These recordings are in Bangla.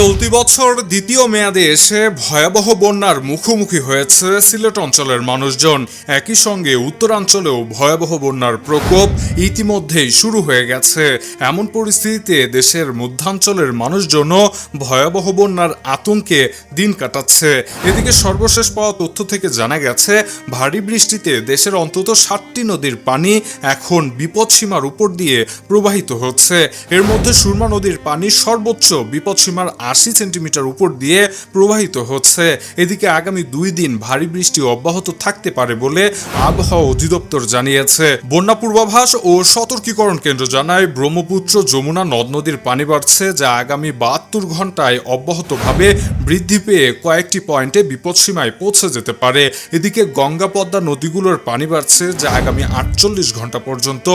চলতি বছর দ্বিতীয় মেয়াদে এসে ভয়াবহ বন্যার মুখোমুখি হয়েছে সিলেট অঞ্চলের মানুষজন। একই সঙ্গে উত্তরাঞ্চলেও ভয়াবহ বন্যার প্রকোপ ইতিমধ্যেই শুরু হয়ে গেছে। এমন পরিস্থিতিতে দেশের মধ্যাঞ্চলের মানুষজনও ভয়াবহ বন্যার আতঙ্কে দিন কাটাচ্ছে। এদিকে সর্বশেষ পাওয়া তথ্য থেকে জানা গেছে, ভারী বৃষ্টিতে দেশের অন্তত ষাটটি নদীর পানি এখন বিপদসীমার উপর দিয়ে প্রবাহিত হচ্ছে। এর মধ্যে সুরমা নদীর পানি সর্বোচ্চ বিপদসীমার আশি সেন্টিমিটার উপর দিয়ে প্রবাহিত হচ্ছে। এদিকে আগামী দুই দিন ভারী বৃষ্টি অব্যাহত থাকতে পারে বলে আবহাওয়া অধিদপ্তর জানিয়েছে। বন্যা পূর্বাভাস ও সতর্কীকরণ কেন্দ্র জানায়, ব্রহ্মপুত্র, যমুনা, নদ নদীর পানি বাড়ছে যা আগামী বাহাত্তর ঘন্টায় অব্যাহতভাবে বৃদ্ধি পেয়ে কয়েকটি পয়েন্টে বিপদসীমায় পৌঁছে যেতে পারে। এদিকে গঙ্গা পদ্মা নদীগুলোর পানি বাড়ছে যা আগামী আটচল্লিশ ঘণ্টা পর্যন্ত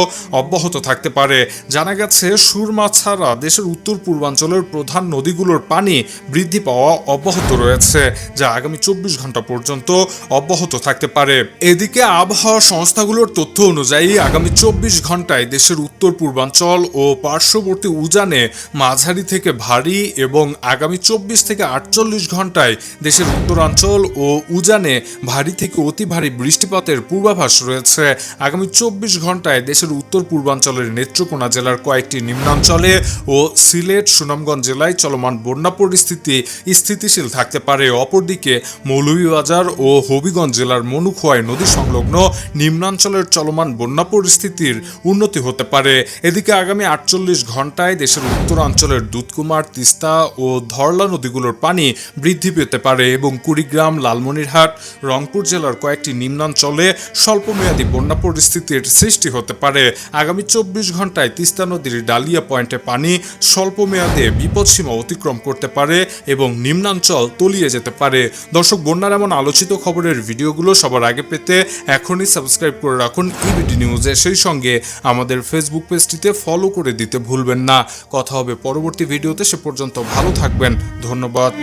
অব্যাহত থাকতে পারে। জানা গেছে, সুরমা ছাড়া দেশের উত্তর পূর্বাঞ্চলের প্রধান নদীগুলোর পানি বৃদ্ধি পাওয়া অব্যাহত রয়েছে, যা আগামী চব্বিশ ঘণ্টা পর্যন্ত অব্যাহত থাকতে পারে। এদিকে আবহাওয়া সংস্থাগুলোর তথ্য অনুযায়ী আগামী চব্বিশ ঘন্টায় দেশের উত্তর পূর্বাঞ্চল ও পার্শ্ববর্তী উজানে মাঝারি থেকে ভারী এবং আগামী চব্বিশ থেকে আটচল্লিশ ঘন্টায় দেশের উত্তরাঞ্চল ও উজানে ভারী থেকে অতি ভারী বৃষ্টিপাতের পূর্বাভাস রয়েছে। আগামী চব্বিশ ঘন্টায় দেশের উত্তর পূর্বাঞ্চলের নেত্রকোনা জেলার কয়েকটি নিম্নাঞ্চলে ও সিলেট, সুনামগঞ্জ জেলায় চলমান বন্যা পরিস্থিতি স্থিতিশীল থাকতে পারে। অপরদিকে মৌলভীবাজার ও হবিগঞ্জ জেলার মনুখোয়াই নদী সংলগ্ন নিম্নাঞ্চলের চলমান বন্যা পরিস্থিতির উন্নতি হতে পারে। এদিকে আগামী আটচল্লিশ ঘন্টায় দেশের উত্তরাঞ্চলের দুধকুমার, তিস্তা ও ধরলা নদীগুলোর পানি বৃদ্ধি পেতে পারে এবং কুড়িগ্রাম, লালমনিরহাট, রংপুর জেলার কয়েকটি নিম্নাঞ্চলে স্বল্পমেয়াদী বন্যা পরিস্থিতির সৃষ্টি হতে পারে। আগামী চব্বিশ ঘন্টায় তিস্তা নদীর ডালিয়া পয়েন্টে পানি স্বল্পমেয়াদে বিপদসীমা অতিক্রম করতে পারে এবং নিম্নাঞ্চল তলিয়ে যেতে পারে। দর্শক, বন্যার এমন আলোচিত খবরের ভিডিওগুলো সবার আগে পেতে এখনই সাবস্ক্রাইব করে রাখুন ইবিডি নিউজে সেই সঙ্গে। আমাদের ফেসবুক পেজটিতে ফলো করে দিতে ভুলবেন না। কথা হবে পরবর্তী ভিডিওতে। সে পর্যন্ত ভালো থাকবেন। ধন্যবাদ।